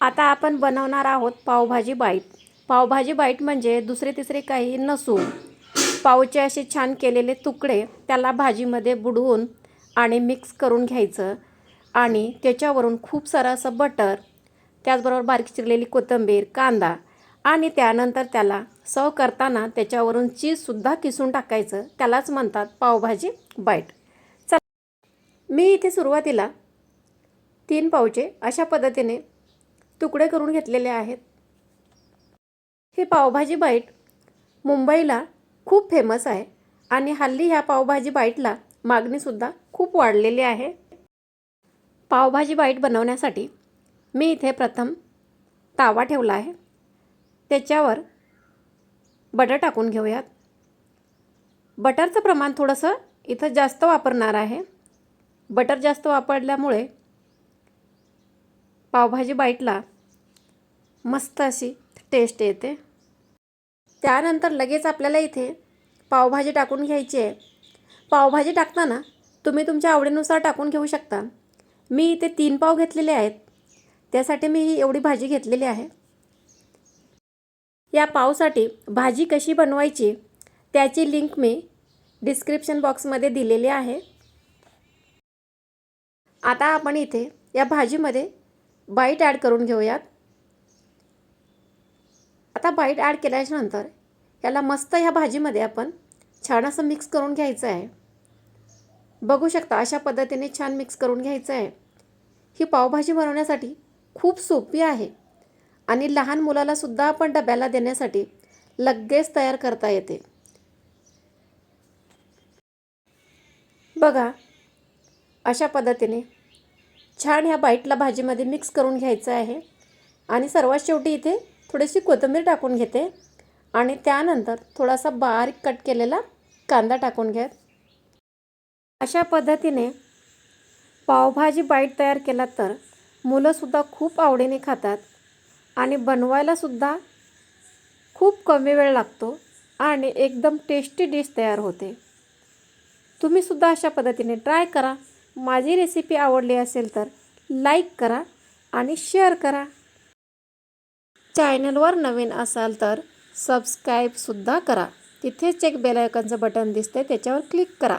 आता आपण बनवणार आहोत पावभाजी बाईट. पावभाजी बाईट म्हणजे दुसरे तिसरे काही नसून पावचे असे छान केलेले तुकडे त्याला भाजीमध्ये बुडवून आणि मिक्स करून घ्यायचं. आणि त्याच्यावरून खूप सारं असं बटर त्याचबरोबर बारीक चिरलेली कोथिंबीर कांदा आणि त्यानंतर त्याला सर्व करताना त्याच्यावरून चीजसुद्धा किसून टाकायचं. त्यालाच म्हणतात पावभाजी बाईट. चला मी इथे सुरुवातीला तीन पावचे अशा पद्धतीने तुकडे करून घेतलेले आहेत. ही पावभाजी बाईट मुंबईला खूप फेमस आहे आणि हल्ली ह्या पावभाजी बाईटला मागणीसुद्धा खूप वाढलेली आहे. पावभाजी बाईट बनवण्यासाठी मी इथे प्रथम तावा ठेवला आहे. त्याच्यावर बटर टाकून घेऊयात. बटरचं प्रमाण थोडंसं इथं जास्त वापरणार आहे. बटर जास्त वापरल्यामुळे पावभाजी बाईटला मस्त अशी टेस्ट येते. त्यानंतर लगेच आपल्याला इथे पावभाजी टाकून घ्यायची आहे. पावभाजी टाकताना तुम्ही तुमच्या आवडीनुसार टाकून घेऊ शकता. मी इथे तीन पाव घेतलेले आहेत. त्यासाठी मी ही एवढी भाजी घेतलेली आहे. या पावसाठी भाजी कशी बनवायची त्याची लिंक मी डिस्क्रिप्शन बॉक्समध्ये दिलेली आहे. आता आपण इथे या भाजीमध्ये बाईट ॲड करून घेऊयात. आता बाईट ॲड केल्याच्यानंतर याला मस्त ह्या भाजीमध्ये आपण छान असं मिक्स करून घ्यायचं आहे. बघू शकता अशा पद्धतीने छान मिक्स करून घ्यायचं आहे. ही पावभाजी बनवण्यासाठी खूप सोपी आहे आणि लहान मुलालासुद्धा आपण डब्याला देण्यासाठी लगेच तयार करता येते. बघा अशा पद्धतीने छान ह्या बाईटला भाजीमध्ये मिक्स करून घ्यायचं आहे. आणि सर्वात शेवटी इथे थोडीशी कोथिंबीर टाकून घेते आणि त्यानंतर थोडासा बारीक कट केलेला कांदा टाकून घ्या अशा पद्धतीने पावभाजी बाईट तयार केला तर मुलंसुद्धा खूप आवडीने खातात आणि बनवायलासुद्धा खूप कमी वेळ लागतो आणि एकदम टेस्टी डिश तयार होते. तुम्हीसुद्धा अशा पद्धतीने ट्राय करा. माझी रेसिपी आवडली असेल तर लाईक करा आणि शेअर करा. चॅनलवर नवीन असाल तर सबस्क्राईबसुद्धा करा. तिथेच एक बेलायकनचं बटन दिसते त्याच्यावर क्लिक करा.